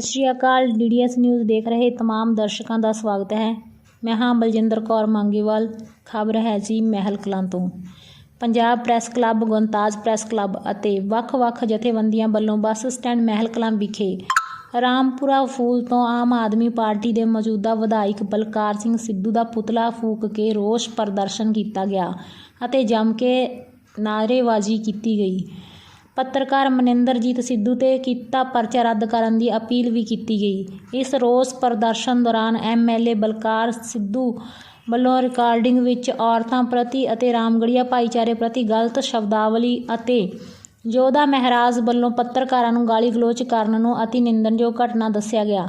ਸਤਿ ਸ਼੍ਰੀ ਅਕਾਲ DDS news ਦੇਖ ਰਹੇ तमाम ਦਰਸ਼ਕਾਂ ਦਾ ਸਵਾਗਤ ਹੈ ਮੈਂ ਹਾਂ ਬਲਜਿੰਦਰ ਕੌਰ ਮੰਗੇਵਾਲ ਖਬਰ ਹੈ ਜੀ ਮਹਿਲ ਕਲਾਂ ਤੋਂ Punjab press club Guntaj press club ਅਤੇ ਵੱਖ-ਵੱਖ ਜਥੇਬੰਦੀਆਂ ਵੱਲੋਂ ਬੱਸ ਸਟੈਂਡ ਮਹਿਲ ਕਲਾਂ ਵਿਖੇ ਰਾਮਪੁਰਾ ਫੂਲ ਤੋਂ ਆਮ ਆਦਮੀ ਪਾਰਟੀ ਦੇ ਮੌਜੂਦਾ ਵਿਧਾਇਕ ਬਲਕਾਰ ਸਿੰਘ ਸਿੱਧੂ ਦਾ ਪੁਤਲਾ ਫੂਕ ਕੇ ਰੋਸ ਪ੍ਰਦਰਸ਼ਨ ਕੀਤਾ ਗਿਆ ਅਤੇ ਜੰਮ ਕੇ ਨਾਅਰੇਬਾਜ਼ੀ ਕੀਤੀ ਗਈ ਪੱਤਰਕਾਰ ਮਨਿੰਦਰਜੀਤ ਸਿੱਧੂ ਤੇ ਕੀਤਾ ਪਰਚਾ ਰੱਦ ਕਰਨ ਦੀ ਅਪੀਲ ਵੀ ਕੀਤੀ ਗਈ। ਇਸ ਰੋਸ ਪ੍ਰਦਰਸ਼ਨ ਦੌਰਾਨ ਐਮਐਲਏ ਬਲਕਾਰ ਸਿੱਧੂ ਵੱਲੋਂ ਰਿਕਾਰਡਿੰਗ ਵਿੱਚ ਔਰਤਾਂ ਪ੍ਰਤੀ ਅਤੇ ਰਾਮਗੜੀਆ ਭਾਈਚਾਰੇ ਪ੍ਰਤੀ ਗਲਤ ਸ਼ਬਦਾਵਲੀ ਅਤੇ ਯੋਧਾ ਮਹਿਰਾਜ ਵੱਲੋਂ ਪੱਤਰਕਾਰਾਂ ਨੂੰ ਗਾਲੀ ਗਲੋਚ ਕਰਨ ਨੂੰ ਅਤੀ ਨਿੰਦਣਯੋਗ ਘਟਨਾ ਦੱਸਿਆ ਗਿਆ।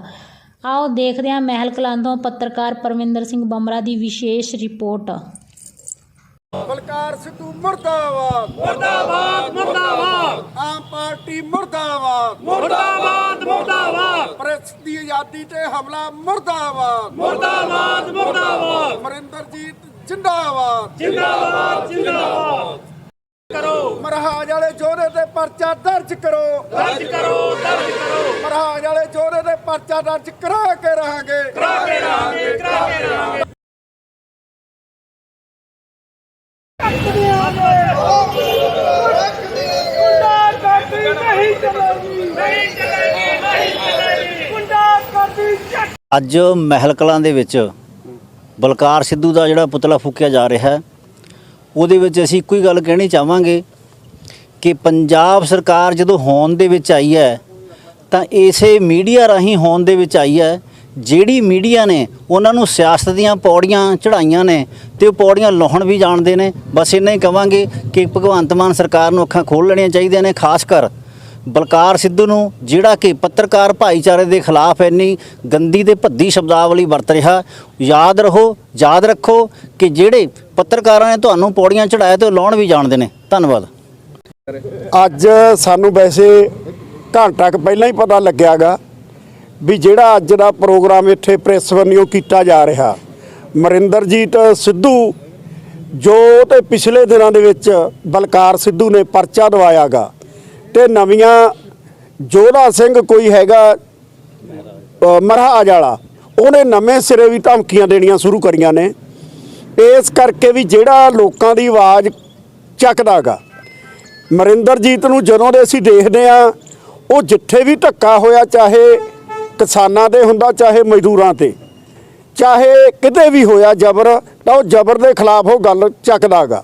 ਆਓ ਦੇਖਦੇ ਹਾਂ ਮਹਿਲ ਕਲਾਂ ਤੋਂ ਪੱਤਰਕਾਰ ਪਰਮਿੰਦਰ ਸਿੰਘ ਬਮਰਾ ਦੀ ਵਿਸ਼ੇਸ਼ ਰਿਪੋਰਟ। ਬਲਕਾਰ ਸਿੱਧੂ ਮੁਰਦਾਬਾਦ। ਮੁਰਦਾਬਾਦ ਮੁਰਦਾਬਾਦ। ਆਮ ਪਾਰਟੀ ਮੁਰਦਾਬਾਦ। ਮੁਰਦਾਬਾਦ ਮੁਰਦਾਬਾਦ। ਪ੍ਰੈਸ ਦੀ ਆਜ਼ਾਦੀ ਤੇ ਹਮਲਾ ਮੁਰਦਾਬਾਦ। ਮੁਰਦਾਬਾਦ ਮੁਰਦਾਬਾਦ। ਮਰਿੰਦਰਜੀਤ ਜਿੰਦਾਬਾਦ। ਜਿੰਦਾਬਾਦ ਜਿੰਦਾਬਾਦ। ਕਰੋ। ਮਰਹਾਜ ਵਾਲੇ ਜੋਧੇ ਤੇ ਪਰਚਾ ਦਰਜ ਕਰੋ। ਦਰਜ ਕਰੋ ਦਰਜ ਕਰੋ। ਮਰਹਾਜ ਵਾਲੇ ਜੋਧੇ ਤੇ ਪਰਚਾ ਦਰਜ ਕਰਾ ਕੇ ਰਹਾਂਗੇ। ਕਰਾ ਕੇ ਰਹਾਂਗੇ ਕਰਾ ਕੇ ਰਹਾਂਗੇ। ਅੱਜ ਮਹਿਲ ਕਲਾਂ ਦੇ ਵਿੱਚ ਬਲਕਾਰ ਸਿੱਧੂ ਦਾ ਜਿਹੜਾ ਪੁਤਲਾ ਫੂਕਿਆ ਜਾ ਰਿਹਾ ਹੈ, ਉਹਦੇ ਵਿੱਚ ਅਸੀਂ ਇੱਕੋ ਹੀ ਗੱਲ ਕਹਿਣੀ ਚਾਹਾਂਗੇ ਕਿ ਪੰਜਾਬ ਸਰਕਾਰ ਜਦੋਂ ਹੋਂਦ ਦੇ ਵਿੱਚ ਆਈ ਹੈ ਤਾਂ ਇਸੇ ਮੀਡੀਆ ਰਾਹੀਂ ਹੋਂਦ ਦੇ ਵਿੱਚ ਆਈ ਹੈ ਜਿਹੜੀ ਮੀਡੀਆ ਨੇ ਉਹਨਾਂ ਨੂੰ ਸਿਆਸਤ ਦੀਆਂ ਪੌੜੀਆਂ ਚੜਾਈਆਂ ਨੇ ਤੇ ਉਹ ਪੌੜੀਆਂ ਲਾਉਣ ਵੀ ਜਾਣਦੇ ਨੇ, ਬਸ ਇੰਨਾ ਹੀ ਕਵਾਂਗੇ ਕਿ ਭਗਵੰਤ ਮਾਨ ਸਰਕਾਰ ਨੂੰ ਅੱਖਾਂ ਖੋਲ੍ਹ ਲੈਣੀਆਂ ਚਾਹੀਦੀਆਂ ਨੇ, ਖਾਸ ਕਰ ਬਲਕਾਰ ਸਿੱਧੂ ਨੂੰ, ਜਿਹੜਾ ਕਿ ਪੱਤਰਕਾਰ ਭਾਈਚਾਰੇ ਦੇ ਖਿਲਾਫ ਇੰਨੀ ਗੰਦੀ ਤੇ ਭੱਦੀ ਸ਼ਬਦਾਵਲੀ ਵਰਤ ਰਿਹਾ। ਯਾਦ ਰਹੋ, ਯਾਦ ਰੱਖੋ ਕਿ ਜਿਹੜੇ ਪੱਤਰਕਾਰਾਂ ਨੇ ਤੁਹਾਨੂੰ ਪੌੜੀਆਂ ਚੜਾਇਆ ਤੇ ਉਹ ਲਾਉਣ ਵੀ ਜਾਣਦੇ ਨੇ। ਧੰਨਵਾਦ। ਅੱਜ ਸਾਨੂੰ ਵੈਸੇ ਘੰਟਾ ਕੁ ਪਹਿਲਾਂ ਹੀ ਪਤਾ ਲੱਗਿਆਗਾ ਵੀ ਜਿਹੜਾ ਅੱਜ ਦਾ ਪ੍ਰੋਗਰਾਮ ਇੱਥੇ ਪ੍ਰੈਸ ਵੱਲੋਂ ਕੀਤਾ ਜਾ ਰਿਹਾ। ਮਰਿੰਦਰਜੀਤ ਸਿੱਧੂ, ਜੋ ਤੇ ਪਿਛਲੇ ਦਿਨਾਂ ਦੇ ਵਿੱਚ ਬਲਕਾਰ ਸਿੱਧੂ ਨੇ ਪਰਚਾ ਦਵਾਇਆਗਾ ਤੇ ਨਵੀਆਂ ਜੋਧਾ ਸਿੰਘ ਕੋਈ ਹੈਗਾ ਮਰਹਾਜ ਵਾਲਾ ਉਹਨੇ ਨਵੇਂ ਸਿਰੇ ਵੀ ਧਮਕੀਆਂ ਦੇਣੀਆਂ ਸ਼ੁਰੂ ਕਰੀਆਂ ਨੇ। ਇਸ ਕਰਕੇ ਵੀ ਜਿਹੜਾ ਲੋਕਾਂ ਦੀ ਆਵਾਜ਼ ਚੱਕਦਾਗਾ। ਮਰਿੰਦਰਜੀਤ ਨੂੰ ਜਦੋਂ ਦੇ ਅਸੀਂ ਦੇਖਦੇ ਆ ਉਹ ਜਿੱਥੇ ਵੀ ਧੱਕਾ ਹੋਇਆ, ਚਾਹੇ ਕਿਸਾਨਾਂ ਦੇ ਹੁੰਦਾ, ਚਾਹੇ ਮਜ਼ਦੂਰਾਂ ਤੇ। ਚਾਹੇ ਕਿਤੇ ਵੀ ਹੋਇਆ ਜ਼ਬਰ, ਤਾਂ ਉਹ ਜ਼ਬਰ ਦੇ ਖਿਲਾਫ ਉਹ ਗੱਲ ਚੱਕਦਾਗਾ।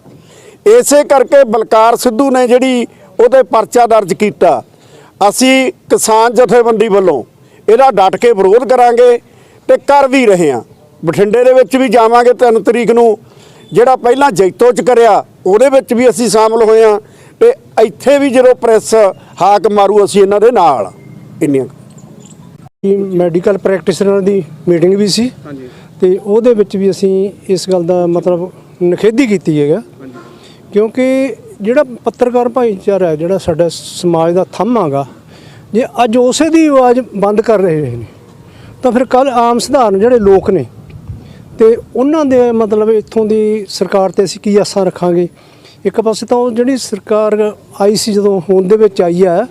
ਇਸੇ ਕਰਕੇ ਬਲਕਾਰ ਸਿੱਧੂ ਨੇ ਜਿਹੜੀ ਉਹਦੇ ਪਰਚਾ ਦਰਜ ਕੀਤਾ। ਅਸੀਂ ਕਿਸਾਨ ਜਥੇਬੰਦੀ ਵੱਲੋਂ ਇਹਦਾ ਡਟ ਕੇ ਵਿਰੋਧ ਕਰਾਂਗੇ ਤੇ ਕਰ ਵੀ ਰਹੇ ਹਾਂ। ਬਠਿੰਡੇ ਦੇ ਵਿੱਚ ਵੀ ਜਾਵਾਂਗੇ 3 ਤਰੀਕ ਨੂੰ। ਜਿਹੜਾ ਪਹਿਲਾਂ ਜੈਤੋ ਚ ਕਰਿਆ, ਉਹਦੇ ਵਿੱਚ ਵੀ ਅਸੀਂ ਸ਼ਾਮਲ ਹੋਏ ਹਾਂ ਤੇ ਇੱਥੇ ਵੀ ਜਦੋਂ ਪ੍ਰੈਸ ਹਾਕ ਮਾਰੂ, ਅਸੀਂ ਇਹਨਾਂ ਦੇ ਨਾਲ। ਇੰਨੀਆਂ ਮੈਡੀਕਲ ਪ੍ਰੈਕਟੀਸ਼ਨਰ ਦੀ ਮੀਟਿੰਗ ਵੀ ਸੀ ਤੇ ਉਹਦੇ ਵਿੱਚ ਵੀ ਅਸੀਂ ਇਸ ਗੱਲ ਦਾ ਮਤਲਬ ਨਖੇਦੀ ਕੀਤੀ ਹੈਗਾ। ਕਿਉਂਕਿ ਜਿਹੜਾ ਪੱਤਰਕਾਰ ਭਾਈਚਾਰਾ ਹੈ ਜਿਹੜਾ ਸਾਡਾ ਸਮਾਜ ਦਾ ਥੰਮ ਹੈਗਾ ਜੇ ਅੱਜ ਉਸੇ ਦੀ ਆਵਾਜ਼ ਬੰਦ ਕਰ ਰਹੇ ਨੇ ਤਾਂ ਫਿਰ ਕੱਲ ਆਮ ਸਧਾਰਨ ਜਿਹੜੇ ਲੋਕ ਨੇ ਤੇ ਉਹਨਾਂ ਦੇ ਮਤਲਬ ਇੱਥੋਂ ਦੀ ਸਰਕਾਰ ਤੇ ਅਸੀਂ ਕੀ ਆਸਾਂ ਰੱਖਾਂਗੇ? ਇੱਕ ਪਾਸੇ ਤਾਂ ਉਹ ਜਿਹੜੀ ਸਰਕਾਰ ਆਈ ਸੀ ਜਦੋਂ ਹੋਂਦ ਦੇ ਵਿੱਚ ਆਈ ਹੈ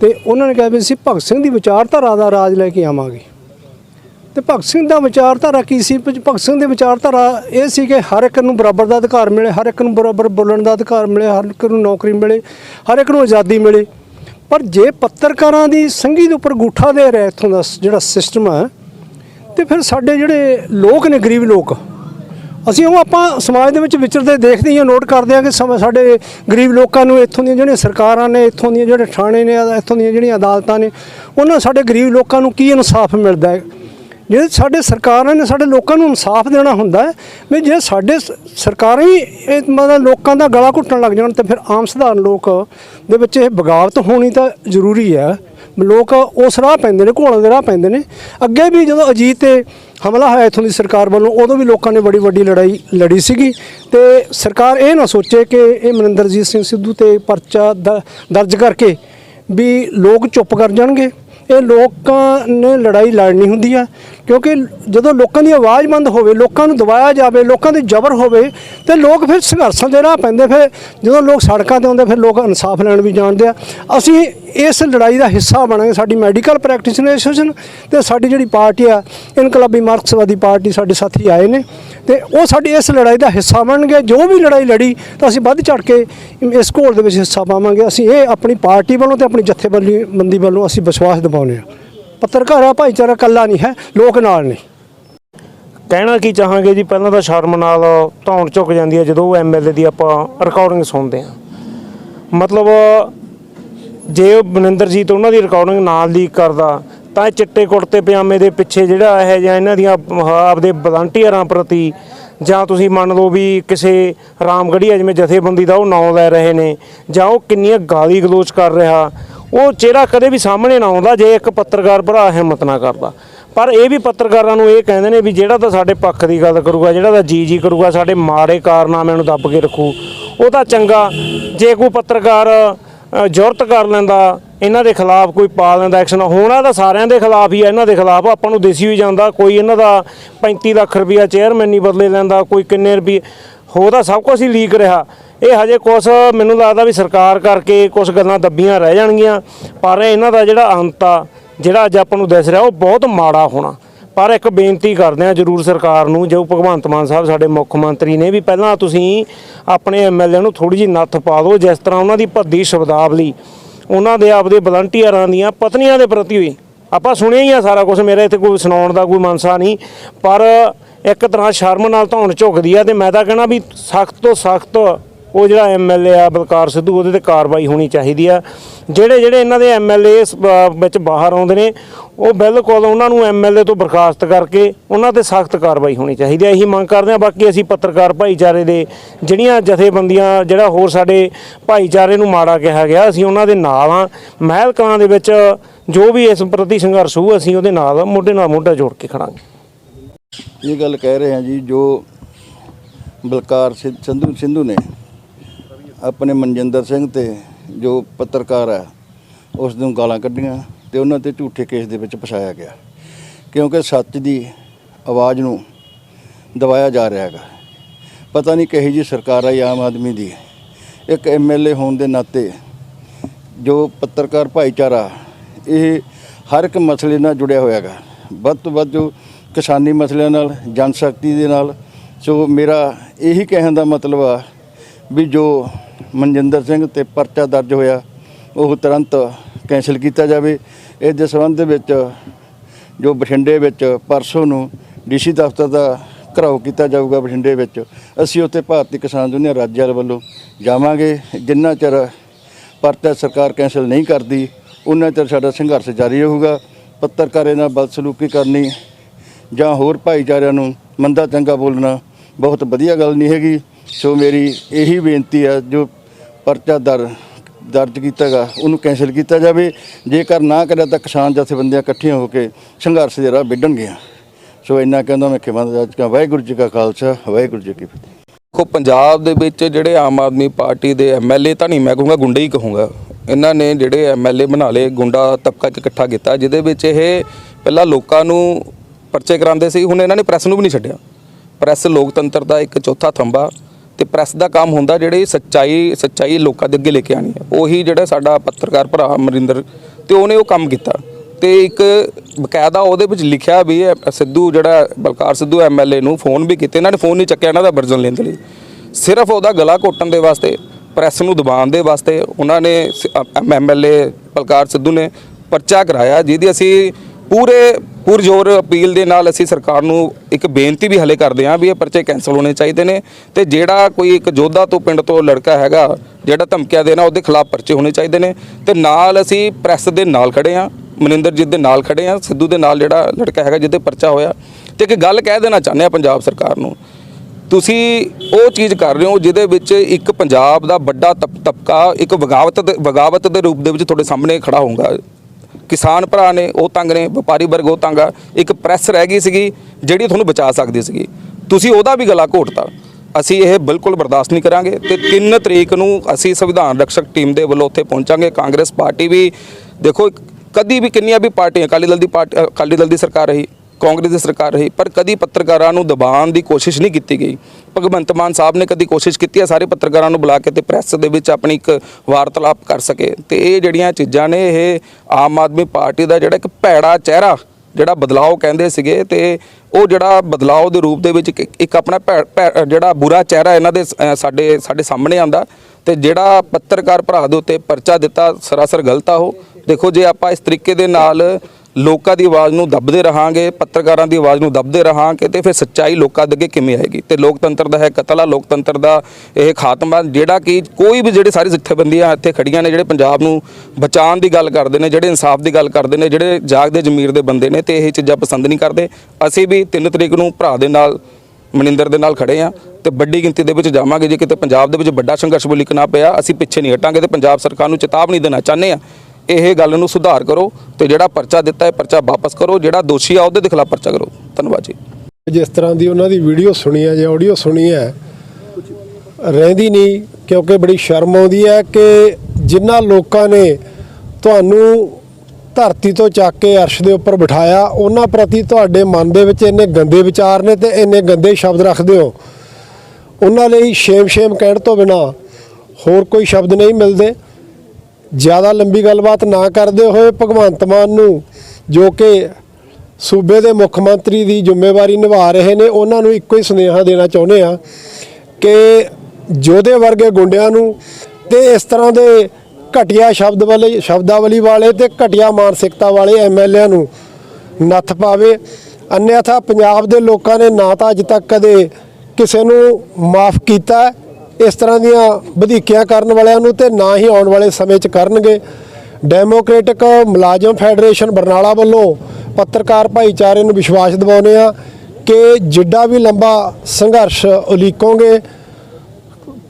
ਤੇ ਉਹਨਾਂ ਨੇ ਕਿਹਾ ਵੀ ਅਸੀਂ ਭਗਤ ਸਿੰਘ ਦੀ ਵਿਚਾਰਧਾਰਾ ਦਾ ਰਾਜ ਲੈ ਕੇ ਆਵਾਂਗੇ। ਤੇ ਭਗਤ ਸਿੰਘ ਦਾ ਵਿਚਾਰਧਾਰਾ ਕੀ ਸੀ? ਭਗਤ ਸਿੰਘ ਦੀ ਵਿਚਾਰਧਾਰਾ ਇਹ ਸੀ ਕਿ ਹਰ ਇੱਕ ਨੂੰ ਬਰਾਬਰ ਦਾ ਅਧਿਕਾਰ ਮਿਲੇ, ਹਰ ਇੱਕ ਨੂੰ ਬਰਾਬਰ ਬੋਲਣ ਦਾ ਅਧਿਕਾਰ ਮਿਲੇ, ਹਰ ਇੱਕ ਨੂੰ ਨੌਕਰੀ ਮਿਲੇ, ਹਰ ਇੱਕ ਨੂੰ ਆਜ਼ਾਦੀ ਮਿਲੇ। ਪਰ ਜੇ ਪੱਤਰਕਾਰਾਂ ਦੀ ਸੰਗੀ ਦੇ ਉੱਪਰ ਗੂਠਾ ਦੇ ਰਿਹਾ ਇੱਥੋਂ ਦਾ ਸ- ਜਿਹੜਾ ਸਿਸਟਮ ਹੈ ਤੇ ਫਿਰ ਸਾਡੇ ਜਿਹੜੇ ਲੋਕ ਨੇ, ਗਰੀਬ ਲੋਕ ਅਸੀਂ ਉਹ ਆਪਾਂ ਸਮਾਜ ਦੇ ਵਿੱਚ ਵਿਚਰਦੇ ਦੇਖਦੇ ਹੀ ਹਾਂ ਨੋਟ ਕਰਦੇ ਹਾਂ ਕਿ ਸਮ- ਸਾਡੇ ਗਰੀਬ ਲੋਕਾਂ ਨੂੰ ਇੱਥੋਂ ਦੀਆਂ ਜਿਹੜੀਆਂ ਸਰਕਾਰਾਂ ਨੇ, ਇੱਥੋਂ ਦੀਆਂ ਜਿਹੜੇ ਥਾਣੇ ਨੇ ਇੱਥੋਂ ਦੀਆਂ ਜਿਹੜੀਆਂ ਅਦਾਲਤਾਂ ਨੇ, ਉਹਨਾਂ ਸਾਡੇ ਗਰੀਬ ਲੋਕਾਂ ਨੂੰ ਕੀ ਇਨਸਾਫ ਮਿਲਦਾ ਹੈ? ਜਿਹੜੇ ਸਾਡੇ ਸਰਕਾਰਾਂ ਨੇ, ਸਾਡੇ ਲੋਕਾਂ ਨੂੰ ਇਨਸਾਫ ਦੇਣਾ ਹੁੰਦਾ ਹੈ, ਵੀ ਜੇ ਸਾਡੇ ਸਰਕਾਰਾਂ ਹੀ ਇਹ ਮਤਲਬ ਲੋਕਾਂ ਦਾ ਗਲਾ ਘੁੱਟਣ ਲੱਗ ਜਾਣ, ਤੇ ਫਿਰ ਆਮ, ਸਧਾਰਨ ਲੋਕ ਦੇ ਵਿੱਚ ਇਹ ਬਗਾਵਤ ਹੋਣੀ ਤਾਂ ਜ਼ਰੂਰੀ ਹੈ। ਲੋਕ ਉਸ ਰਾਹ ਪੈਂਦੇ ਨੇ ਘੋਲਾਂ ਦੇ ਰਾਹ ਪੈਂਦੇ ਨੇ। ਅੱਗੇ ਵੀ ਜਦੋਂ ਅਜੀਤ ਤੇ ਹਮਲਾ ਹੋਇਆ ਇੱਥੋਂ ਦੀ ਸਰਕਾਰ ਵੱਲੋਂ, ਉਦੋਂ ਵੀ ਲੋਕਾਂ ਨੇ ਬੜੀ ਵੱਡੀ ਲੜਾਈ ਲੜੀ ਸੀਗੀ। ਤੇ ਸਰਕਾਰ ਇਹ ਨਾ ਸੋਚੇ ਕਿ ਇਹ ਮਨਿੰਦਰਜੀਤ ਸਿੰਘ ਸਿੱਧੂ ਤੇ ਪਰਚਾ ਦ- ਦਰਜ ਕਰਕੇ ਵੀ ਲੋਕ ਚੁੱਪ ਕਰ ਜਾਣਗੇ। ਇਹ ਲੋਕਾਂ ਨੇ ਲੜਾਈ ਲੜਨੀ ਹੁੰਦੀ ਹੈ ਕਿਉਂਕਿ ਜਦੋਂ ਲੋਕਾਂ ਦੀ ਆਵਾਜ਼ ਬੰਦ ਹੋਵੇ, ਲੋਕਾਂ ਨੂੰ ਦਬਾਇਆ ਜਾਵੇ, ਲੋਕਾਂ ਦੇ ਜ਼ਬਰ ਹੋਵੇ, ਤੇ ਲੋਕ ਫਿਰ ਸੰਘਰਸ਼ਾਂ ਦੇ ਰਾਹ ਪੈਂਦੇ ਫਿਰ। ਜਦੋਂ ਲੋਕ ਸੜਕਾਂ ਤੇ ਆਉਂਦੇ, ਫਿਰ ਲੋਕ ਇਨਸਾਫ ਲੈਣ ਵੀ ਜਾਣਦੇ ਆ। ਅਸੀਂ ਇਸ ਲੜਾਈ ਦਾ ਹਿੱਸਾ ਬਣਾਂਗੇ, ਸਾਡੀ ਮੈਡੀਕਲ ਪ੍ਰੈਕਟੀਸ਼ਨਰ ਐਸੋਸੀਏਸ਼ਨ ਤੇ ਸਾਡੀ ਜਿਹੜੀ ਪਾਰਟੀ ਆ, ਇਨਕਲਾਬੀ ਮਾਰਕਸਵਾਦੀ ਪਾਰਟੀ ਸਾਡੇ ਸਾਥੀ ਆਏ ਨੇ। ਤੇ ਉਹ ਸਾਡੀ ਇਸ ਲੜਾਈ ਦਾ ਹਿੱਸਾ ਬਣਨਗੇ ਜੋ ਵੀ ਲੜਾਈ ਲੜੀ, ਤਾਂ ਅਸੀਂ ਵੱਧ ਚੜ ਕੇ ਇਸ ਘੋਲ ਦੇ ਵਿੱਚ ਹਿੱਸਾ ਪਾਵਾਂਗੇ। ਅਸੀਂ ਇਹ ਆਪਣੀ ਪਾਰਟੀ ਵੱਲੋਂ ਤੇ ਆਪਣੀ ਜਥੇਬੰਦੀ ਬੰਦੀ ਵੱਲੋਂ ਅਸੀਂ ਵਿਸ਼ਵਾਸ ਦਿਵਾਉਂਦੇ ਹਾਂ। ਪੱਤਰਕਾਰਾ ਭਾਈਚਾਰਾ ਇਕੱਲਾ ਨਹੀਂ ਹੈ, ਲੋਕ ਨਾਲ ਨੇ। ਕਹਿਣਾ ਕੀ ਚਾਹਾਂਗੇ ਜੀ? ਪਹਿਲਾਂ ਤਾਂ ਸ਼ਰਮ ਨਾਲ ਧੌਣ ਝੁੱਕ ਜਾਂਦੀ ਹੈ, ਜਦੋਂ ਐਮਐਲਏ ਦੀ ਆਪਾਂ ਰਿਕਾਰਡਿੰਗ ਸੁਣਦੇ ਹਾਂ। ਮਤਲਬ ਜੇ ਉਹ ਮਨਿੰਦਰਜੀਤ ਉਹਨਾਂ ਦੀ ਰਿਕਾਰਡਿੰਗ ਨਾਲ ਲੀਕ ਕਰਦਾ। ਤਾਂ ਇਹ ਚਿੱਟੇ ਕੁੜਤੇ ਪਜਾਮੇ ਦੇ ਪਿੱਛੇ ਜਿਹੜਾ ਇਹ ਜਾਂ ਇਹਨਾਂ ਦੀਆਂ ਆਪਦੇ ਵਲੰਟੀਅਰਾਂ ਪ੍ਰਤੀ ਜਾਂ ਤੁਸੀਂ ਮੰਨ ਲਓ ਵੀ ਕਿਸੇ ਰਾਮਗੜੀਆ ਜਿਵੇਂ ਜਥੇਬੰਦੀ ਦਾ ਉਹ ਨਾਂ ਲੈ ਰਹੇ ਨੇ ਜਾਂ ਉਹ ਕਿੰਨੀਆਂ ਗਾਲੀ ਗਲੋਚ ਕਰ ਰਿਹਾ ਉਹ ਚਿਹਰਾ ਕਦੇ ਵੀ ਸਾਹਮਣੇ ਨਾ ਆਉਂਦਾ ਜੇ ਇੱਕ ਪੱਤਰਕਾਰ ਭਰਾ ਹਿੰਮਤ ਨਾ ਕਰਦਾ। ਪਰ ਇਹ ਵੀ ਪੱਤਰਕਾਰਾਂ ਨੂੰ ਇਹ ਕਹਿੰਦੇ ਨੇ ਵੀ ਜਿਹੜਾ ਤਾਂ ਸਾਡੇ ਪੱਖ ਦੀ ਗੱਲ ਕਰੂਗਾ ਜਿਹੜਾ ਤਾਂ ਜੀ ਜੀ ਕਰੂਗਾ ਸਾਡੇ ਮਾੜੇ ਕਾਰਨਾਮਿਆਂ ਨੂੰ ਦੱਬ ਕੇ ਰੱਖੂ ਉਹ ਤਾਂ ਚੰਗਾ ਜੇ ਕੋਈ ਪੱਤਰਕਾਰ ਅ, ਜ਼ੁਰਤ ਕਰ ਲੈਂਦਾ ਇਹਨਾਂ ਦੇ ਖਿਲਾਫ ਕੋਈ ਪਾ ਲੈਂਦਾ ਐਕਸ਼ਨ ਹੋਣਾ ਤਾਂ ਸਾਰਿਆਂ ਦੇ ਖਿਲਾਫ ਹੀ ਹੈ ਇਹਨਾਂ ਦੇ ਖਿਲਾਫ। ਆਪਾਂ ਨੂੰ ਦੇਸੀ ਹੋਈ ਜਾਂਦਾ, ਕੋਈ ਇਹਨਾਂ ਦਾ 35 ਲੱਖ ਰੁਪਇਆ ਚੇਅਰਮੈਨ ਨਹੀਂ ਬਦਲੇ ਲੈਂਦਾ, ਕੋਈ ਕਿੰਨੇ ਰੁਪਏ। ਹੋ ਤਾਂ ਸਭ ਕੁਝ ਹੀ ਲੀਕ ਰਿਹਾ। ਇਹ ਹਜੇ ਕੁਝ ਮੈਨੂੰ ਲੱਗਦਾ ਵੀ ਸਰਕਾਰ ਕਰਕੇ ਕੁਝ ਗੱਲਾਂ ਦੱਬੀਆਂ ਰਹਿ ਜਾਣਗੀਆਂ। ਪਰ ਇਹਨਾਂ ਦਾ ਜਿਹੜਾ ਅੰਤ ਆ, ਜਿਹੜਾ ਅੱਜ ਆਪਾਂ ਨੂੰ ਦਿਸ ਰਿਹਾ, ਉਹ ਬਹੁਤ ਮਾੜਾ ਹੋਣਾ। ਪਰ ਇੱਕ ਬੇਨਤੀ ਕਰਦੇ ਆ ਜਰੂਰ ਸਰਕਾਰ ਨੂੰ, ਜੋ ਭਗਵੰਤ ਮਾਨ ਸਾਹਿਬ ਸਾਡੇ ਮੁੱਖ ਮੰਤਰੀ ਨੇ ਵੀ ਪਹਿਲਾਂ ਤੁਸੀਂ ਆਪਣੇ ਐਮਐਲਏ ਨੂੰ ਥੋੜੀ ਜਿਹੀ ਨੱਥ ਪਾ ਦਿਓ, ਜਿਸ ਤਰ੍ਹਾਂ ਉਹਨਾਂ ਦੀ ਭੱਦੀ ਸ਼ਬਦਾਵਲੀ। ਉਹਨਾਂ ਦੇ ਆਪਦੇ ਵਲੰਟੀਅਰਾਂ ਦੀਆਂ ਪਤਨੀਆਂ ਦੇ ਪ੍ਰਤੀ ਵੀ। ਆਪਾਂ ਸੁਣਿਆ ਹੀ ਆ ਸਾਰਾ ਕੁਝ ਮੇਰੇ ਇੱਥੇ ਕੋਈ ਸੁਣਾਉਣ ਦਾ ਕੋਈ ਮਨਸਾ ਨਹੀਂ। ਪਰ ਇੱਕ ਤਰ੍ਹਾਂ ਸ਼ਰਮ ਨਾਲ ਧੌਣ ਝੁਕਦੀ ਆ ਤੇ ਮੈਂ ਤਾਂ ਕਹਿਣਾ ਵੀ ਸਖਤ ਤੋਂ ਸਖਤ ਉਹ ਜਿਹੜਾ ਐਮਐਲਏ ਆ, ਬਲਕਾਰ ਸਿੱਧੂ, ਉਹਦੇ ਤੇ ਕਾਰਵਾਈ ਹੋਣੀ ਚਾਹੀਦੀ ਆ। ਜਿਹੜੇ ਜਿਹੜੇ ਇਹਨਾਂ ਦੇ ਐਮਐਲਏ ਵਿੱਚ ਬਾਹਰ ਆਉਂਦੇ ਨੇ, ਉਹ ਬਿਲਕੁਲ ਉਹਨਾਂ ਨੂੰ ਐਮਐਲਏ ਤੋਂ ਬਰਖਾਸਤ ਕਰਕੇ ਉਹਨਾਂ ਤੇ ਸਖਤ ਕਾਰਵਾਈ ਹੋਣੀ ਚਾਹੀਦੀ ਹੈ ਇਹੀ ਮੰਗ ਕਰਦੇ ਆ, ਬਾਕੀ ਅਸੀਂ ਪੱਤਰਕਾਰ ਭਾਈਚਾਰੇ ਦੇ ਜਿਹੜੀਆਂ ਜਥੇਬੰਦੀਆਂ, ਜਿਹੜਾ ਹੋਰ ਸਾਡੇ ਭਾਈਚਾਰੇ ਨੂੰ ਮਾੜਾ ਕਿਹਾ ਗਿਆ, ਅਸੀਂ ਉਹਨਾਂ ਦੇ ਨਾਲ ਆ। ਮਹਿਲ ਕਲਾਂ ਦੇ ਵਿੱਚ ਜੋ ਵੀ ਇਸ ਪ੍ਰਤੀ ਸੰਘਰਸ਼ ਹੋਊ, ਅਸੀਂ ਉਹਦੇ ਨਾਲ, ਮੋਢੇ ਨਾਲ ਮੋਢਾ ਜੋੜ ਕੇ ਖੜਾਂਗੇ। ਇਹ ਗੱਲ ਕਹਿ ਰਹੇ ਹਾਂ ਜੀ, ਜੋ ਬਲਕਾਰ ਸਿ- ਸਿੰਧੂ ਨੇ ਆਪਣੇ ਮਨਜਿੰਦਰ ਸਿੰਘ ਤੇ ਜੋ ਪੱਤਰਕਾਰ ਹੈ, ਉਸ ਨੂੰ ਗਾਲਾਂ ਕੱਢੀਆਂ ਤੇ ਉਹਨਾਂ ਤੇ ਝੂਠੇ ਕੇਸ ਦੇ ਵਿੱਚ ਫਸਾਇਆ ਗਿਆ। ਕਿਉਂਕਿ ਸੱਚ ਦੀ ਆਵਾਜ਼ ਨੂੰ ਦਬਾਇਆ ਜਾ ਰਿਹਾ ਹੈਗਾ। ਪਤਾ ਨਹੀਂ ਕਹੀ ਜੀ ਸਰਕਾਰ ਆਈ ਆਮ ਆਦਮੀ ਦੀ। ਇੱਕ ਐਮਐਲਏ ਹੋਣ ਦੇ ਨਾਤੇ ਜੋ ਪੱਤਰਕਾਰ ਭਾਈਚਾਰਾ, ਇਹ ਹਰ ਇੱਕ ਮਸਲੇ ਨਾਲ ਜੁੜਿਆ ਹੋਇਆ ਹੈਗਾ। ਵੱਧ ਤੋਂ ਵੱਧ ਜੋ ਕਿਸਾਨੀ ਮਸਲਿਆਂ ਨਾਲ ਜਨ ਸ਼ਕਤੀ ਦੇ ਨਾਲ, ਸੋ ਮੇਰਾ ਇਹੀ ਕਹਿਣ ਦਾ ਮਤਲਬ ਆ ਵੀ ਜੋ ਮਨਜਿੰਦਰ ਸਿੰਘ ਤੇ ਪਰਚਾ ਦਰਜ ਹੋਇਆ। ਉਹ ਤੁਰੰਤ ਕੈਂਸਲ ਕੀਤਾ ਜਾਵੇ। ਇਸ ਦੇ ਸੰਬੰਧ ਵਿੱਚ ਜੋ ਬਠਿੰਡੇ ਵਿੱਚ ਪਰਸੋਂ ਨੂੰ ਡੀਸੀ ਦਫ਼ਤਰ ਦਾ ਘਰਾਓ ਕੀਤਾ ਜਾਊਗਾ ਬਠਿੰਡੇ ਵਿੱਚ, ਅਸੀਂ ਉੱਥੇ ਭਾਰਤੀ ਕਿਸਾਨ ਯੂਨੀਅਨ ਰਾਜਿਆਲ ਵੱਲੋਂ ਜਾਵਾਂਗੇ। ਜਿੰਨਾ ਚਿਰ ਪਰਚਾ ਸਰਕਾਰ ਕੈਂਸਲ ਨਹੀਂ ਕਰਦੀ ਉਹਨਾਂ ਚਿਰ ਸਾਡਾ ਸੰਘਰਸ਼ ਜਾਰੀ ਰਹੂਗਾ। ਪੱਤਰਕਾਰੇ ਨਾਲ ਬਦਸਲੂਕੀ ਕਰਨੀ ਜਾਂ ਹੋਰ ਭਾਈਚਾਰਿਆਂ ਨੂੰ ਮੰਦਾ ਚੰਗਾ ਬੋਲਣਾ ਬਹੁਤ ਵਧੀਆ ਗੱਲ ਨਹੀਂ ਹੈਗੀ। ਸੋ ਮੇਰੀ ਇਹੀ ਬੇਨਤੀ ਹੈ ਜੋ ਪਰਚਾ ਦਰ, ਦਰਜ ਕੀਤਾਗਾ, ਉਹਨੂੰ ਕੈਂਸਲ ਕੀਤਾ ਜਾਵੇ। ਜੇਕਰ ਨਾ ਕਰਿਆ ਤਾਂ ਕਿਸਾਨ ਜਥੇਬੰਦੀਆਂ ਇਕੱਠੀਆਂ ਹੋ ਕੇ ਸੰਘਰਸ਼ ਦੇ ਰਾਹ ਵਿੱਢਣਗੀਆਂ। ਸੋ ਇੰਨਾ ਕਹਿੰਦਾ ਮੈਂ ਖਿਮਾ ਦਾ ਵਾਹਿਗੁਰੂ ਜੀ ਕਾ ਖਾਲਸਾ, ਵਾਹਿਗੁਰੂ ਜੀ ਕੀ ਫਤਿਹ। ਦੇਖੋ, ਪੰਜਾਬ ਦੇ ਵਿੱਚ ਜਿਹੜੇ ਆਮ ਆਦਮੀ ਪਾਰਟੀ ਦੇ ਐਮਐਲਏ ਤਾਂ ਨਹੀਂ, ਮੈਂ ਕਹੂੰਗਾ ਗੁੰਡੇ ਹੀ ਕਹੂੰਗਾ। ਇਹਨਾਂ ਨੇ ਜਿਹੜੇ ਐਮਐਲਏ ਬਣਾ ਲਏ, ਗੁੰਡਾ ਤਬਕਾ 'ਚ ਇਕੱਠਾ ਕੀਤਾ, ਜਿਹਦੇ ਵਿੱਚ ਇਹ ਪਹਿਲਾਂ ਲੋਕਾਂ ਨੂੰ ਪਰਚੇ ਕਰਾਉਂਦੇ ਸੀ, ਹੁਣ ਇਹਨਾਂ ਨੇ ਪ੍ਰੈਸ ਨੂੰ ਵੀ ਨਹੀਂ ਛੱਡਿਆ। ਪ੍ਰੈਸ ਲੋਕਤੰਤਰ ਦਾ ਇੱਕ ਚੌਥਾ ਥੰਬਾ ਤੇ ਪ੍ਰੈਸ ਦਾ ਕੰਮ ਹੁੰਦਾ ਜਿਹੜੇ ਸੱਚਾਈ ਸੱਚਾਈ ਲੋਕਾਂ ਦੇ ਅੱਗੇ ਲੈ ਕੇ ਆਣੀ ਹੈ। ਉਹੀ ਜਿਹੜਾ ਸਾਡਾ ਪੱਤਰਕਾਰ ਭਰਾ ਅਮਰਿੰਦਰ, ਤੇ ਉਹਨੇ ਉਹ ਕੰਮ ਕੀਤਾ। ਤੇ ਇੱਕ ਬਕਾਇਦਾ ਉਹਦੇ ਵਿੱਚ ਲਿਖਿਆ ਵੀ ਹੈ, ਸਿੱਧੂ ਜਿਹੜਾ, ਬਲਕਾਰ ਸਿੱਧੂ ਐਮਐਲਏ ਨੂੰ ਫੋਨ ਵੀ ਕੀਤੇ। ਇਹਨਾਂ ਨੇ ਫੋਨ ਨਹੀਂ ਚੱਕਿਆ ਇਹਨਾਂ ਦਾ ਵਰਜ਼ਨ ਲੈਣ ਦੇ ਲਈ। ਸਿਰਫ ਉਹਦਾ ਗਲਾ ਘੋਟਣ ਦੇ ਵਾਸਤੇ, ਪ੍ਰੈਸ ਨੂੰ ਦਬਾਉਣ ਦੇ ਵਾਸਤੇ ਉਹਨਾਂ ਨੇ ਐਮਐਲਏ ਬਲਕਾਰ ਸਿੱਧੂ ਨੇ ਪਰਚਾ ਕਰਾਇਆ, ਜਿਹਦੀ ਅਸੀਂ ਪੂਰੇ ਪੁਰਜੋਰ ਅਪੀਲ ਦੇ ਨਾਲ ਅਸੀਂ ਸਰਕਾਰ ਨੂੰ ਇੱਕ ਬੇਨਤੀ ਵੀ ਹਲੇ ਕਰਦੇ ਹਾਂ ਵੀ ਇਹ ਪਰਚੇ ਕੈਂਸਲ ਹੋਣੇ ਚਾਹੀਦੇ ਨੇ ਤੇ ਜਿਹੜਾ ਕੋਈ ਇੱਕ ਜੋਧਾ ਤੋਂ ਪਿੰਡ ਤੋਂ ਲੜਕਾ ਹੈਗਾ, ਜਿਹੜਾ ਧਮਕੀਆਂ ਦੇਣਾ ਉਹਦੇ ਖਿਲਾਫ ਪਰਚੇ ਹੋਣੇ ਚਾਹੀਦੇ ਨੇ ਤੇ ਨਾਲ ਅਸੀਂ ਪ੍ਰੈਸ ਦੇ ਨਾਲ ਖੜੇ ਹਾਂ, ਮਨਿੰਦਰਜੀਤ ਦੇ ਨਾਲ ਖੜੇ ਹਾਂ, ਸਿੱਧੂ ਦੇ ਨਾਲ ਜਿਹੜਾ ਲੜਕਾ ਹੈਗਾ ਜਿਹਦੇ ਪਰਚਾ ਹੋਇਆ। ਤੇ ਇੱਕ ਗੱਲ ਕਹਿ ਦੇਣਾ ਚਾਹੁੰਦੇ ਆ ਪੰਜਾਬ ਸਰਕਾਰ ਨੂੰ, ਤੁਸੀਂ ਉਹ ਚੀਜ਼ ਕਰ ਰਹੇ ਹੋ ਜਿਹਦੇ ਵਿੱਚ ਇੱਕ ਪੰਜਾਬ ਦਾ ਵੱਡਾ ਤਬ- ਤਬਕਾ ਇੱਕ ਵਗਾਵਤ ਦੇ ਬਗਾਵਤ ਦੇ ਰੂਪ ਦੇ ਵਿੱਚ ਤੁਹਾਡੇ ਸਾਹਮਣੇ ਖੜਾ ਹੋਊਗਾ। ਕਿਸਾਨ ਭਰਾ ਨੇ, ਉਹ ਤੰਗ ਨੇ, ਵਪਾਰੀ ਵਰਗ ਉਹ ਤੰਗ ਆ। ਇੱਕ ਪ੍ਰੈਸ ਰਹਿ ਗਈ ਸੀਗੀ, ਜਿਹੜੀ ਤੁਹਾਨੂੰ ਬਚਾ ਸਕਦੀ ਸੀਗੀ। ਤੁਸੀਂ ਉਹਦਾ ਵੀ ਗਲਾ ਘੋਟਤਾ। ਅਸੀਂ ਇਹ ਬਿਲਕੁਲ ਬਰਦਾਸ਼ਤ ਨਹੀਂ ਕਰਾਂਗੇ। ਤੇ 3 ਤਰੀਕ ਨੂੰ ਅਸੀਂ ਸੰਵਿਧਾਨ ਰਕਸ਼ਕ ਟੀਮ ਦੇ ਵੱਲੋਂ ਉੱਥੇ ਪਹੁੰਚਾਂਗੇ। ਕਾਂਗਰਸ ਪਾਰਟੀ ਵੀ, ਦੇਖੋ ਕਦੀ ਵੀ ਕਿੰਨੀਆਂ ਵੀ ਪਾਰਟੀਆਂ, ਅਕਾਲੀ ਦਲ ਦੀ ਪਾਰਟੀ ਅਕਾਲੀ ਦਲ ਦੀ ਸਰਕਾਰ ਰਹੀ। ਕਾਂਗਰਸ ਦੀ ਸਰਕਾਰ ਰਹੀ, ਪਰ ਕਦੀ ਪੱਤਰਕਾਰਾਂ ਨੂੰ ਦਬਾਉਣ ਦੀ ਕੋਸ਼ਿਸ਼ ਨਹੀਂ ਕੀਤੀ ਗਈ। ਭਗਵੰਤ ਮਾਨ ਸਾਹਿਬ ਨੇ ਕਦੀ ਕੋਸ਼ਿਸ਼ ਕੀਤੀ ਹੈ ਸਾਰੇ ਪੱਤਰਕਾਰਾਂ ਨੂੰ ਬੁਲਾ ਕੇ ਤੇ ਪ੍ਰੈਸ ਦੇ ਵਿੱਚ ਆਪਣੀ ਇੱਕ ਵਾਰਤਾਲਾਪ ਕਰ ਸਕੇ। ਤੇ ਇਹ ਜਿਹੜੀਆਂ ਚੀਜ਼ਾਂ ਨੇ, ਇਹ ਆਮ ਆਦਮੀ ਪਾਰਟੀ ਦਾ ਜਿਹੜਾ ਇੱਕ ਭੈੜਾ ਚਿਹਰਾ, ਜਿਹੜਾ ਬਦਲਾਅ ਕਹਿੰਦੇ ਸੀਗੇ ਤੇ ਉਹ ਜਿਹੜਾ ਬਦਲਾਅ ਦੇ ਰੂਪ ਦੇ ਵਿੱਚ ਇੱਕ- ਇੱਕ ਆਪਣਾ ਭੈ- ਭੈ- ਜਿਹੜਾ ਬੁਰਾ ਚਿਹਰਾ ਇਹਨਾਂ ਦੇ ਸਾਡੇ ਸਾਡੇ ਸਾਹਮਣੇ ਆਂਦਾ ਤੇ ਜਿਹੜਾ ਪੱਤਰਕਾਰ ਭਰਾ ਦੇ ਉੱਤੇ ਪਰਚਾ ਦਿੱਤਾ, ਸਰਾਸਰ ਗਲਤ ਆ ਉਹ। ਦੇਖੋ ਜੇ ਆਪਾਂ ਇਸ ਤਰੀਕੇ ਦੇ ਨਾਲ ਲੋਕਾਂ ਦੀ ਆਵਾਜ਼ ਨੂੰ ਦੱਬਦੇ ਰਹਾਂਗੇ, ਪੱਤਰਕਾਰਾਂ ਦੀ ਆਵਾਜ਼ ਨੂੰ ਦੱਬਦੇ ਰਹਾਂਗੇ ਤੇ ਫਿਰ ਸੱਚਾਈ ਲੋਕਾਂ ਦੇ ਅੱਗੇ ਕਿਵੇਂ ਆਏਗੀ? ਤੇ ਲੋਕਤੰਤਰ ਦਾ ਹੈ ਕਤਲ, ਆ ਲੋਕਤੰਤਰ ਦਾ ਇਹ ਖਾਤਮਾ, ਜਿਹੜਾ ਕਿ ਕੋਈ ਵੀ ਜਿਹੜੇ ਸਾਰੇ ਜਥੇਬੰਦੀਆਂ ਇੱਥੇ ਖੜੀਆਂ ਨੇ, ਜਿਹੜੇ ਪੰਜਾਬ ਨੂੰ ਬਚਾਉਣ ਦੀ ਗੱਲ ਕਰਦੇ ਨੇ, ਜਿਹੜੇ ਇਨਸਾਫ ਦੀ ਗੱਲ ਕਰਦੇ ਨੇ, ਜਿਹੜੇ ਜਾਗਦੇ ਜ਼ਮੀਰ ਦੇ ਬੰਦੇ ਨੇ ਤੇ ਇਹ ਚੀਜ਼ਾਂ ਪਸੰਦ ਨਹੀਂ ਕਰਦੇ। ਅਸੀਂ ਵੀ 3 ਤਰੀਕ ਨੂੰ ਭਰਾ ਦੇ ਨਾਲ, ਮਨਿੰਦਰ ਦੇ ਨਾਲ ਖੜੇ ਆ ਤੇ ਵੱਡੀ ਗਿਣਤੀ ਦੇ ਵਿੱਚ ਜਾਵਾਂਗੇ। ਜੇ ਕਿਤੇ ਪੰਜਾਬ ਦੇ ਵਿੱਚ ਵੱਡਾ ਸੰਘਰਸ਼ ਬੋਲੀ ਨਾ ਪਿਆ, ਅਸੀਂ ਪਿੱਛੇ ਨਹੀਂ ਹਟਾਂਗੇ ਤੇ ਪੰਜਾਬ ਸਰਕਾਰ ਨੂੰ ਚੇਤਾਵਨੀ ਦੇਣਾ ਚਾਹੁੰਦੇ ਆ ਇਹ ਗੱਲ ਨੂੰ ਸੁਧਾਰ ਕਰੋ ਤੇ ਜਿਹੜਾ ਪਰਚਾ ਦਿੱਤਾ ਹੈ, ਪਰਚਾ ਵਾਪਸ ਕਰੋ, ਜਿਹੜਾ ਦੋਸ਼ੀ ਆ ਉਹਦੇ ਦੇ ਖਿਲਾਫ ਪਰਚਾ ਕਰੋ। ਧੰਨਵਾਦ ਜੀ। ਜਿਸ ਤਰ੍ਹਾਂ ਦੀ ਉਹਨਾਂ ਦੀ ਵੀਡੀਓ ਸੁਣੀ ਹੈ ਜਾਂ ਆਡੀਓ ਸੁਣੀ ਹੈ, ਰਹਿੰਦੀ ਨਹੀਂ, ਕਿਉਂਕਿ ਬੜੀ ਸ਼ਰਮ ਆਉਂਦੀ ਹੈ ਕਿ ਜਿਨ੍ਹਾਂ ਲੋਕਾਂ ਨੇ ਤੁਹਾਨੂੰ ਧਰਤੀ ਤੋਂ ਚੱਕ ਕੇ ਅਰਸ਼ ਦੇ ਉੱਪਰ ਬਿਠਾਇਆ, ਉਹਨਾਂ ਪ੍ਰਤੀ ਤੁਹਾਡੇ ਮਨ ਦੇ ਵਿੱਚ ਇੰਨੇ ਗੰਦੇ ਵਿਚਾਰ ਨੇ ਤੇ ਇੰਨੇ ਗੰਦੇ ਸ਼ਬਦ ਰੱਖਦੇ ਹੋ। ਉਹਨਾਂ ਲਈ ਸ਼ੇਮ ਸ਼ੇਮ ਕਹਿਣ ਤੋਂ ਬਿਨਾ ਹੋਰ ਕੋਈ ਸ਼ਬਦ ਨਹੀਂ ਮਿਲਦੇ। ਜ਼ਿਆਦਾ ਲੰਬੀ ਗੱਲਬਾਤ ਨਾ ਕਰਦੇ ਹੋਏ ਭਗਵੰਤ ਮਾਨ ਨੂੰ, ਜੋ ਕਿ ਸੂਬੇ ਦੇ ਮੁੱਖ ਮੰਤਰੀ ਦੀ ਜ਼ਿੰਮੇਵਾਰੀ ਨਿਭਾ ਰਹੇ ਨੇ, ਉਹਨਾਂ ਨੂੰ ਇੱਕੋ ਹੀ ਸੁਨੇਹਾ ਦੇਣਾ ਚਾਹੁੰਦੇ ਆ ਕਿ ਜੋਧੇ ਵਰਗੇ ਗੁੰਡਿਆਂ ਨੂੰ ਤੇ ਇਸ ਤਰ੍ਹਾਂ ਦੇ ਘਟੀਆ ਸ਼ਬਦ ਵਾਲੇ, ਸ਼ਬਦਾਵਲੀ ਵਾਲੇ ਤੇ ਘਟੀਆ ਮਾਨਸਿਕਤਾ ਵਾਲੇ ਐਮਐਲਏ ਨੂੰ ਨੱਥ ਪਾਵੇ। ਅਨਿਆਥਾ ਪੰਜਾਬ ਦੇ ਲੋਕਾਂ ਨੇ ਨਾ ਤਾਂ ਅੱਜ ਤੱਕ ਕਦੇ ਕਿਸੇ ਨੂੰ ਮਾਫ ਕੀਤਾ। ਇਸ ਤਰ੍ਹਾਂ ਦੀਆਂ ਵਧੀਕੀਆਂ ਕਰਨ ਵਾਲਿਆਂ ਨੂੰ ਤੇ ਨਾ ਹੀ ਆਉਣ ਵਾਲੇ ਸਮੇਂ 'ਚ ਕਰਨਗੇ। ਡੈਮੋਕ੍ਰੈਟਿਕ ਮੁਲਾਜ਼ਮ ਫੈਡਰੇਸ਼ਨ ਬਰਨਾਲਾ ਵੱਲੋਂ ਪੱਤਰਕਾਰ ਭਾਈਚਾਰੇ ਨੂੰ ਵਿਸ਼ਵਾਸ ਦਿਵਾਉਂਦੇ ਆ ਕਿ ਜਿੱਡਾ ਵੀ ਲੰਬਾ ਸੰਘਰਸ਼ ਉਲੀਕੋਗੇ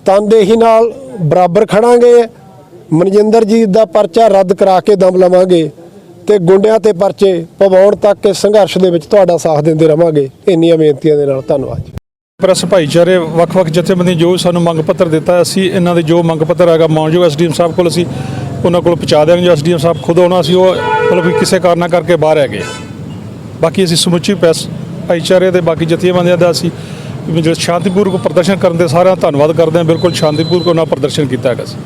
ਤਨਦੇਹੀ ਨਾਲ ਬਰਾਬਰ ਖੜਾਂਗੇ, ਮਨਜਿੰਦਰ ਜੀ ਦਾ ਪਰਚਾ ਰੱਦ ਕਰਾ ਕੇ ਦਮ ਲਵਾਂਗੇ ਤੇ ਗੁੰਡਿਆਂ ਤੇ ਪਰਚੇ ਪਵਾਉਣ ਤੱਕ ਇਸ ਸੰਘਰਸ਼ ਦੇ ਵਿੱਚ ਤੁਹਾਡਾ ਸਾਥ ਦਿੰਦੇ ਰਵਾਂਗੇ। ਇੰਨੀਆਂ ਬੇਨਤੀਆਂ ਦੇ ਨਾਲ ਧੰਨਵਾਦ ਜੀ। ਪ੍ਰੈਸ ਭਾਈਚਾਰੇ ਵੱਖ-ਵੱਖ ਜਥੇਬੰਦੀ ਜੋ ਸਾਨੂੰ ਮੰਗ ਪੱਤਰ ਦਿੱਤਾ, ਅਸੀਂ ਇਹਨਾਂ ਦੇ ਜੋ ਮੰਗ ਪੱਤਰ ਹੈਗਾ ਮਾਨਯੋਗ ਐਸਡੀਐਮ ਸਾਹਿਬ ਕੋਲ ਅਸੀਂ ਉਹਨਾਂ ਕੋਲ ਪਹੁੰਚਾ ਦਿਆਂਗੇ ਐਸਡੀਐਮ ਸਾਹਿਬ ਖੁਦ ਆਉਣਾ ਸੀ ਉਹ ਮਤਲਬ ਕਿ ਕਿਸੇ ਕਾਰਨਾਂ ਕਰਕੇ ਬਾਹਰ ਹੈਗੇ। ਬਾਕੀ ਅਸੀਂ ਸਮੁੱਚੀ ਪ੍ਰੈਸ ਭਾਈਚਾਰੇ ਦੇ, ਬਾਕੀ ਜਥੇਬੰਦੀਆਂ ਦਾ ਅਸੀਂ ਜਿਹੜਾ ਸ਼ਾਂਤੀਪੂਰਵਕ ਪ੍ਰਦਰਸ਼ਨ ਕਰਨ ਦੇ ਸਾਰਿਆਂ ਦਾ ਧੰਨਵਾਦ ਕਰਦੇ ਹਾਂ। ਬਿਲਕੁਲ ਸ਼ਾਂਤੀਪੂਰਵਕ ਉਹਨਾਂ ਪ੍ਰਦਰਸ਼ਨ ਕੀਤਾ ਹੈਗਾ ਸੀ।